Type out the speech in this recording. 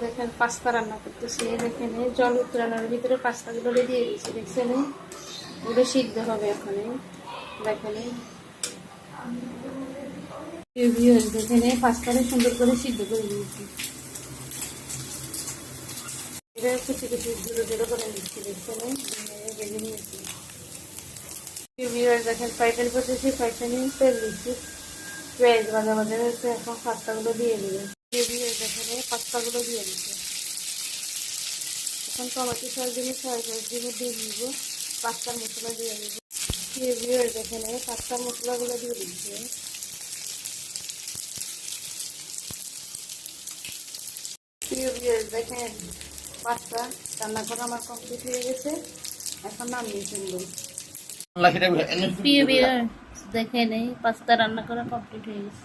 দেখেন পাস্তা রান্না করতেছি দেখেন জল ভিতরে দিয়ে দিয়েছি দেখছেন? ওগুলো সিদ্ধ হবে এখানে দেখেন দেখেন পাস্তাটা সুন্দর করে সিদ্ধ করে দিয়েছি করে নিয়েছি এখন দিয়ে পাস্তাগুলো দিয়ে দিচ্ছে এখন টমেটো সস দিয়ে সয়া সস দিয়ে দিয়ে দিব পাস্তার মশলা দিয়ে দিব। দেখেন এই পাস্তার মশলাগুলো দিয়ে দিচ্ছে। দেখেন পাস্তা রান্না করা আমার কমপ্লিট হয়ে গেছে। এখন নামিয়ে ফেলব। দেখেন এই পাস্তা রান্না করা কমপ্লিট হয়ে গেছে।